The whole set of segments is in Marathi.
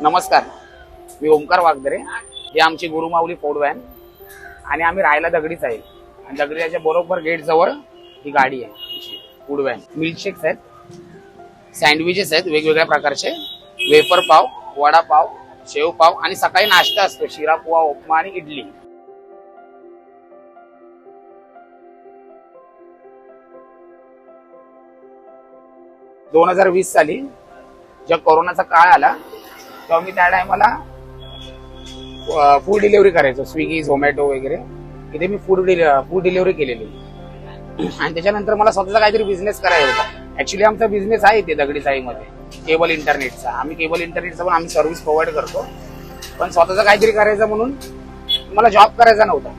नमस्कार. मी ओमकार वागदरे. हे आमची गुरुमाऊली फोड व्हॅन. आणि आम्ही राहायला दगडीच आहे. आणि दगडीच्या बरोबर गेट जवळ ही गाडी आहे आमची फूड व्हॅन मिल्कशेक्स आहेत. सँडविचेस आहेत. वेगवेगळ्या प्रकारचे. वेफर पाव वडापाव शेवपाव आणि सकाळी नाश्ता असतो. शिरा पोहा उपमा आणि इडली. दोन हजार वीस साली जेव्हा कोरोनाचा काळ आला तेव्हा मी त्या टायमाला फूड डिलिव्हरी करायचो. स्विगी झोमॅटो वगैरे. इथे मी फूड फूड डिलिव्हरी केलेली. आणि त्याच्यानंतर मला स्वतःचा काहीतरी बिझनेस करायचा होता. ऍक्च्युली आमचा बिझनेस आहे इथे दगडी चाळीमध्ये केबल इंटरनेटचा आम्ही केबल इंटरनेटचा पण आम्ही सर्व्हिस प्रोव्हाइड करतो. पण स्वतःचा काहीतरी करायचं म्हणून मला जॉब करायचा नव्हता.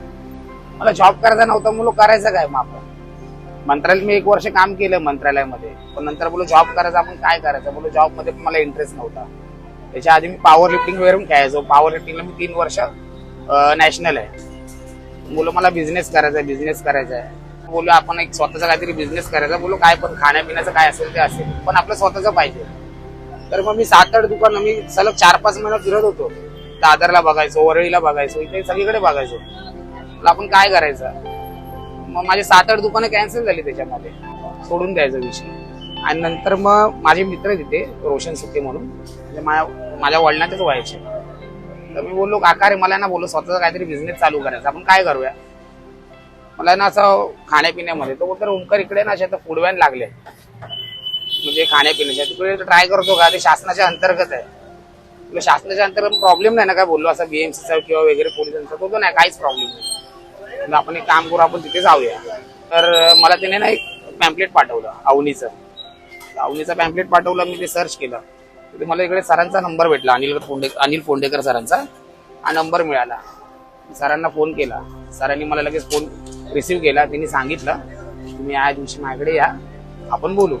मला जॉब करायचा नव्हता म्हणून करायचं काय मग आपण? मंत्रालयात मी एक वर्ष काम केलं मंत्रालयामध्ये. पण नंतर बोलो जॉब करायचा आपण काय करायचं? बोलो जॉबमध्ये पण मला इंटरेस्ट नव्हता. त्याच्या आधी मी पॉवर लिफ्टिंग वगैरे खेळायचो. पॉवर लिफ्टिंगला मी तीन वर्ष नॅशनल आहे. बोलो मला बिझनेस करायचा आहे बिझनेस करायचा आहे. बोलो आपण एक स्वतःचा काहीतरी बिझनेस करायचा बोलो काय पण खाण्यापिण्याचं काय असेल ते असेल पण आपलं स्वतःचं पाहिजे. तर मग मी सात आठ दुकान मी सलग चार पाच महिने फिरत होतो. दादरला बघायचो वरळीला बघायचो इथे सगळीकडे बघायचो. आपण काय करायचं? मग माझे सात आठ दुकानं कॅन्सल झाली त्याच्यामध्ये. सोडून द्यायचा विषय. आणि नंतर मग माझे मित्र तिथे रोशन सुके म्हणून म्हणजे माझ्या माझ्या वडिलांचेच व्हायचे. तर मी बोललो काका रे मला ना बोललो स्वतःचा काहीतरी बिझनेस चालू करायचा. आपण काय करूया? मला ना असं खाण्यापिण्यामध्ये तो बोलतो ओमकर इकडे ना अशा फूड वॅन लागले. म्हणजे खाण्यापिण्याच्या तिकडे ट्राय करतो का? ते शासनाच्या अंतर्गत आहे. तुला शासनाच्या अंतर्गत प्रॉब्लेम नाही ना काय बोललो असं बीएमसीचा किंवा वगैरे पोलिसांचा तो तर नाही काहीच प्रॉब्लेम नाही. आपण एक काम करू आपण तिथे जाऊया. तर मला त्याने ना एक पॅम्पलेट पाठवलं अवनीचं अवनीचं पॅम्पलेट पाठवलं मी ते सर्च केलं. तिथे मला इकडे सरांचा नंबर भेटला अनिल फोंडे अनिल फोंडेकर सरांचा. हा नंबर मिळाला. सरांना फोन केला. सरांनी मला लगेच फोन रिसिव्ह केला. त्यांनी सांगितलं तुम्ही या दिवशी माझ्याकडे या. आपण बोलू.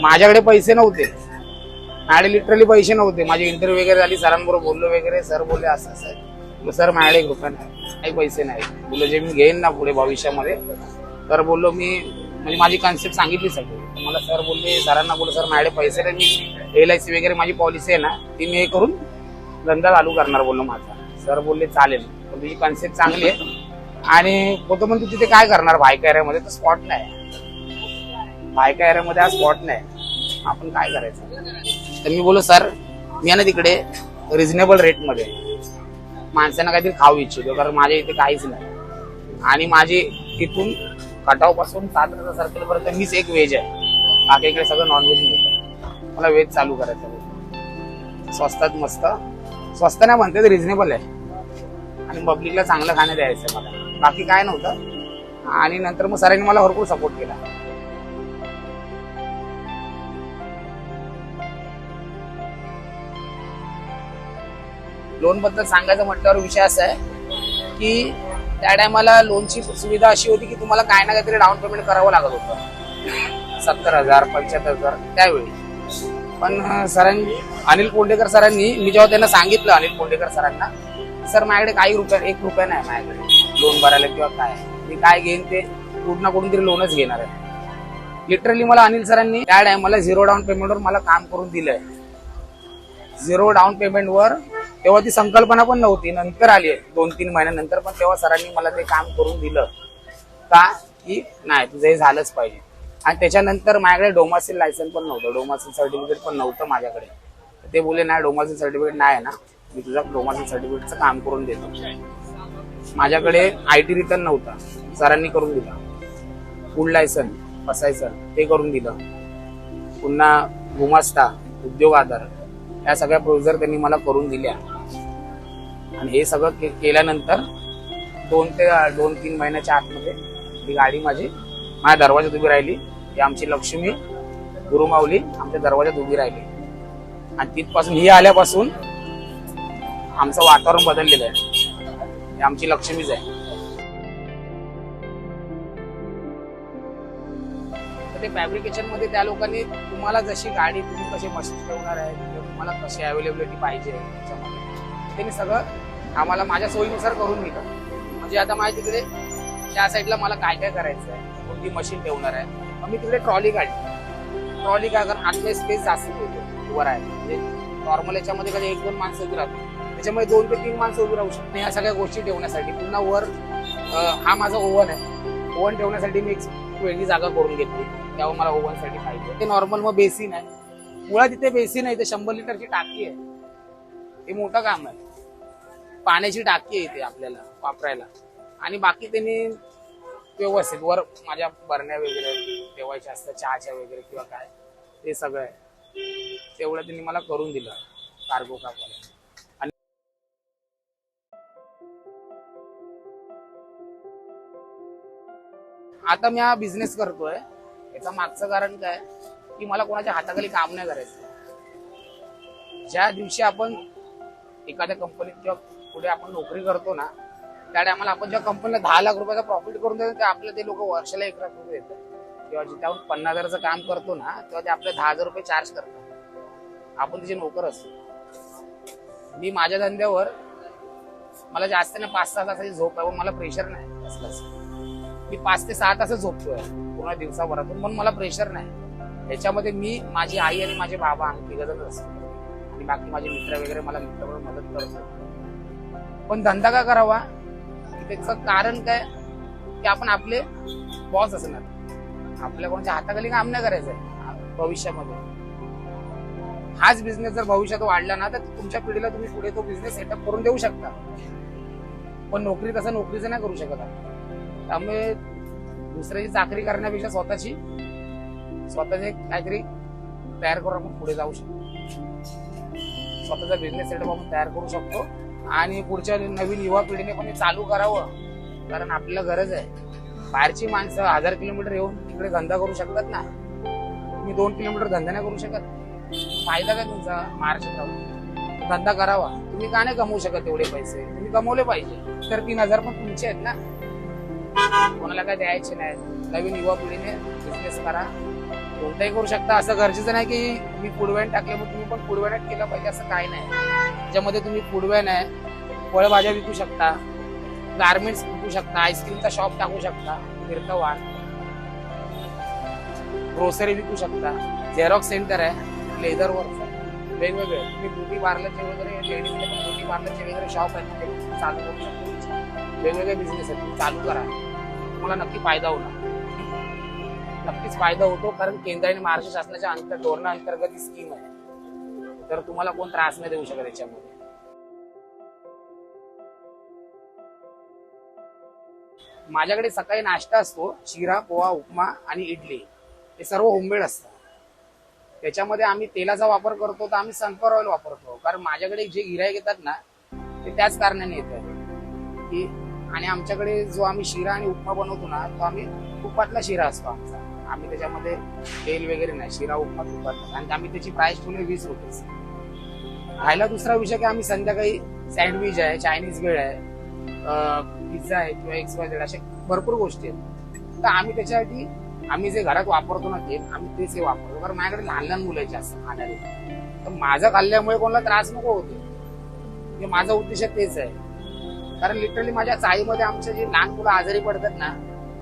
माझ्याकडे पैसे नव्हते. माझ्याकडे लिटरली पैसे नव्हते. माझी इंटरव्ह्यू वगैरे झाली सरांबरोबर बोललो वगैरे. सर बोलले असं असं सर माझ्याकडे एक रुपया नाही. काही पैसे नाही. बोललो जे मी घेईन ना पुढे भविष्यामध्ये. तर बोललो मी म्हणजे माझी कन्सेप्ट सांगितली सगळी मला सर बोलले सरांना बोलले सर माझ्याकडे पैसे नाही मी एल आय सी वगैरे माझी पॉलिसी आहे ना ती मी हे करून धंदा चालू करणार बोललो माझा. सर बोलले चालेल. पण तुझी कन्सेप्ट चांगली आहे. आणि होतं पण तू तिथे काय करणार बायका एरियामध्ये तर स्पॉट नाही बायका एरियामध्ये हा स्पॉट नाही आपण काय करायचं? तर मी बोललो सर मी आहे ना तिकडे रिझनेबल रेटमध्ये माणसांना काहीतरी खाऊ इच्छितो कारण माझ्या इथे काहीच नाही. आणि माझी तिथून खटावपासून सातारा सर्कल पर्यंत मीच एक व्हेज आहे. बाकी इकडे सगळं नॉनव्हेज मिळतं मला व्हेज चालू करायचं स्वस्तात मस्त. स्वस्त नाही म्हणते रिझनेबल आहे. आणि पब्लिकला चांगलं खाणं द्यायचं आहे मला. बाकी काय नव्हतं. आणि नंतर मग सरांनी मला भरपूर सपोर्ट केला. लोनबद्दल सांगायचं म्हटल्यावर विषय असा आहे की त्या टायमाला लोनची सुविधा अशी होती की तुम्हाला काय ना काहीतरी डाऊन पेमेंट करावं लागत होतं. सत्तर हजार पंच्याहत्तर हजार त्यावेळी. पण सरांनी अनिल कोंडेकर सरांनी मी जेव्हा त्यांना सांगितलं अनिल कोंडेकर सरांना सर माझ्याकडे काही रुपया एक रुपया नाही माझ्याकडे. लोन भरायला किंवा काय? मी काय घेईन ते? कुठं ना कुठून तरी लोनच घेणार आहे. लिटरली मला अनिल सरांनी त्या टायमाला झिरो डाऊन पेमेंटवर मला काम करून दिलंय. झिरो डाऊन पेमेंटवर तेव्हा ती संकल्पना पण नव्हती. नंतर आली. आहे दोन तीन महिन्यानंतर पण तेव्हा सरांनी मला ते काम करून दिलं. का? की नाही तुझं हे झालंच पाहिजे. आणि त्याच्यानंतर माझ्याकडे डोमासिल लायसन पण नव्हतं. डोमासिल सर्टिफिकेट पण नव्हतं माझ्याकडे. ते बोलले नाही डोमासिल सर्टिफिकेट नाही आहे ना. मी तुझा डोमासिल सर्टिफिकेटचं काम करून देतो. माझ्याकडे आय टी रिटर्न नव्हता. सरांनी करून दिला. फूड लायसन बसायचं ते करून दिलं. पुन्हा गुमास्ता उद्योग आधार या सगळ्या प्रोसिजर त्यांनी मला करून दिल्या. आणि हे सगळं के- केल्यानंतर दोन ते दोन तीन महिन्याच्या आतमध्ये ही गाडी माझी माझ्या दरवाजात उभी राहिली. ही आमची लक्ष्मी गुरुमाऊली आमच्या दरवाजात उभी राहिली. आणि तिथपासून ही आल्यापासून आमचं वातावरण बदललेलं आहे. आमची लक्ष्मीच आहे. तर ते फॅब्रिकेशनमध्ये त्या लोकांनी तुम्हाला जशी गाडी तुम्ही कशी मशीन ठेवणार आहे तुम्हाला कशी अवेलेबिलिटी पाहिजे त्याच्यामध्ये. त्यांनी सगळं आम्हाला माझ्या सोयीनुसार करून दिलं. म्हणजे आता माझ्या तिकडे त्या साईडला मला काय काय करायचं आहे? कोणती मशीन ठेवणार आहे? मग मी तिकडे ट्रॉली काढली. ट्रॉली काय कारण स्पेस जास्त ठेवतो उभं राहायला. म्हणजे नॉर्मल याच्यामध्ये कधी एक दोन माणसं उभी राहतात. त्याच्यामुळे दोन ते तीन माणसं उभी राहू शकते या सगळ्या गोष्टी ठेवण्यासाठी पुन्हा वर हा माझा ओव्हन आहे. ओव्हन ठेवण्यासाठी मी एक वेगळी जागा करून घेतली. त्यावर मला ओव्हनसाठी पाहिजे. ते नॉर्मल मग बेसिन आहे. मुळात तिथे बेसिन आहे. ते शंभर लिटरची टाकी आहे. हे मोठं काम आहे. पाण्याची टाकी आहे आपल्याला वापरायला. आणि बाकी त्यांनी व्यवस्थित वर माझ्या बरण्या वगैरे ठेवायच्या असतात चहाच्या वगैरे किंवा काय ते सगळं आहे. तेवढं त्यांनी मला करून दिलं कार्गो कापवाला आता मी हा बिझनेस करतोय. याचं मागचं कारण काय की मला कोणाच्या हाताखाली काम नाही करायचं. ज्या दिवशी आपण एखाद्या कंपनीत किंवा पुढे आपण नोकरी करतो ना त्या टायमाला आपण जेव्हा कंपनीला दहा लाख रुपयाचा प्रॉफिट करून देतो ते आपलं ते लोक वर्षाला एक लाख रुपये देतात. किंवा जिथे आपण पन्नास हजाराचं काम करतो ना तेव्हा ते आपले दहा हजार रुपये चार्ज करतात. आपण तिचे नोकर असतो. मी माझ्या धंद्यावर मला जास्त नाही पाच सहा तासाची झोप आहे पण मला प्रेशर नाही. कसलंच मी पाच ते सहा तास झोपतोय पूर्ण दिवसाभरातून म्हणून मला प्रेशर नाही. त्याच्यामध्ये मी माझी आई आणि माझे बाबा आम्ही तिघजणच असतो. आणि बाकी माझे मित्र वगैरे मला मित्र मदत करतो पण धंदा का करावा? त्याचं कारण काय? की आपण आपले बॉस असणार. आपल्या कोणाच्या हाताखाली काम नाही करायचं भविष्यामध्ये. हाच बिझनेस जर भविष्यात वाढला ना तर तुमच्या पिढीला तुम्ही पुढे तो बिझनेस सेटअप करून देऊ शकता. पण नोकरी तसं नोकरीचं नाही करू शकत आपण. त्यामुळे दुसऱ्याची चाकरी करण्यापेक्षा स्वतःची स्वतःचे काहीतरी तयार करून आपण पुढे जाऊ शकतो. स्वतःचा बिझनेस सेटअप आपण तयार करू शकतो. आणि पुढच्या नवीन युवा पिढीने पण चालू करावं कारण आपल्याला गरज आहे. बाहेरची माणसं हजार किलोमीटर येऊन तिकडे धंदा करू शकतात ना? तुम्ही दोन किलोमीटर धंदा नाही करू शकत. फायदा काय तुमचा? महाराष्ट्रात धंदा करावा. तुम्ही का नाही कमवू शकत एवढे पैसे? तुम्ही कमवले पाहिजे. तर तीन हजार पण तुमचे आहेत ना? कोणाला काय द्यायचे नाही नवीन युवा पिढीने बिझनेस करा. कोणताही करू शकता. असं गरजेचं नाही की मी फूडवॅन टाकले मग तुम्ही पण फूडवॅनच केलं पाहिजे असं काय नाही. त्याच्यामध्ये तुम्ही फूडवॅन आहे फळभाज्या विकू शकता गार्मेंट्स विकू शकता आईस्क्रीमचा शॉप टाकू शकता फिरतं ग्रोसरी विकू शकता. झेरॉक्स सेंटर आहे लेदर वर्क आहे. वेगवेगळे. तुम्ही ब्युटी पार्लरचे वगैरे लेडीजचे ब्युटी पार्लरचे वगैरे शॉप आहेत ते चालू करू शकता. वेगवेगळे बिझनेस आहेत तुम्ही चालू करा. तुम्हाला नक्की फायदा होणार. नक्कीच फायदा होतो कारण केंद्र आणि महाराष्ट्र शासनाच्या अंतर धोरणाअंतर्गत ही स्कीम आहे. तर तुम्हाला कोण त्रास नाही देऊ शकत याच्यामध्ये. माझ्याकडे सकाळी नाश्ता असतो शिरा पोहा उपमा आणि इडली. हे सर्व होममेड असतं. त्याच्यामध्ये आम्ही तेलाचा वापर करतो तर आम्ही सनफ्लॉवर ऑइल वापरतो. कारण माझ्याकडे जे गिराईक येतात ना ते त्याच कारणाने येतात. की आणि आमच्याकडे जो आम्ही शिरा आणि उपमा बनवतो ना तो आम्ही तुपातला शिरा असतो आमचा. आम्ही त्याच्यामध्ये तेल वगैरे नाही शिरा उपमा तुपात आणि आम्ही त्याची प्राइस ठेवली वीस रुपये राहिला दुसरा विषय की आम्ही संध्याकाळी सँडविच आहे चायनीज वेळ आहे पिझ्झा आहे किंवा एक्स वाय झेड अशा भरपूर गोष्टी आहेत. तर आम्ही त्याच्यासाठी आम्ही जे घरात वापरतो ना ते आम्ही तेच हे वापरतो. कारण माझ्याकडे लहान लहान मुलं असतात जास्त खाणारे तर माझं खाल्ल्यामुळे कोणाला त्रास नको होतो म्हणजे माझा उद्देश तेच आहे. कारण लिटरली माझ्या चाळीमध्ये आमच्या जे लहान मुलं आजारी पडतात ना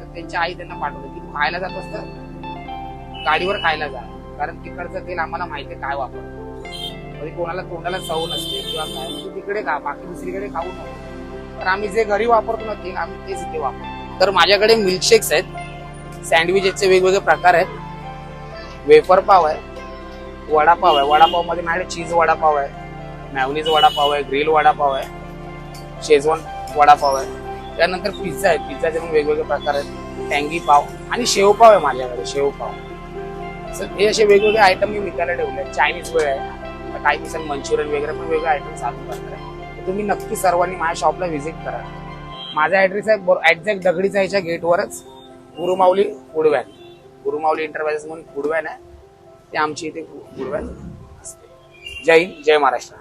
तर त्यांची आई त्यांना पाठवते की खायला जात असतं गाडीवर खायला जा. कारण तिकडचं तेल आम्हाला माहिती आहे काय वापरतो म्हणजे कोणाला तोंडाला चव नसते किंवा काय म्हणजे तिकडे खा बाकी दुसरीकडे खाऊ नको. तर आम्ही जे घरी वापरतो ना तेल आम्ही तेच इथे वापरतो. तर माझ्याकडे मिल्कशेक्स आहेत. सँडविचेसचे वेगवेगळे प्रकार आहेत. वेफर पाव आहे वडापाव आहे. वडापावमध्ये माझ्याकडे चीज वडापाव आहे मॅवनीज वडापाव आहे ग्रिल वडापाव आहे शेजवान वडापाव आहे. त्यानंतर पिझ्झा आहे. पिझ्झाचे पण वेगवेगळे प्रकार आहेत. टँगी पाव आणि शेवपाव आहे माझ्याकडे शेवपाव सर हे असे वेगवेगळे आयटम मी विकायला ठेवले आहेत. चायनीज वेळ आहे काही दिवसांनी मंचुरियन वगैरे पण वेगळे आयटम चालू करणार आहे. तुम्ही नक्की सर्वांनी माझ्या शॉपला व्हिजिट करा. माझा ॲड्रेस आहे एक्झॅक्ट दगडीचा ह्याच्या गेटवरच Gurumauli food van Gurumauli enterprises म्हणून फूडवॅन आहे. ते आमची इथे फूडवॅन असते. जय हिंद जय महाराष्ट्र.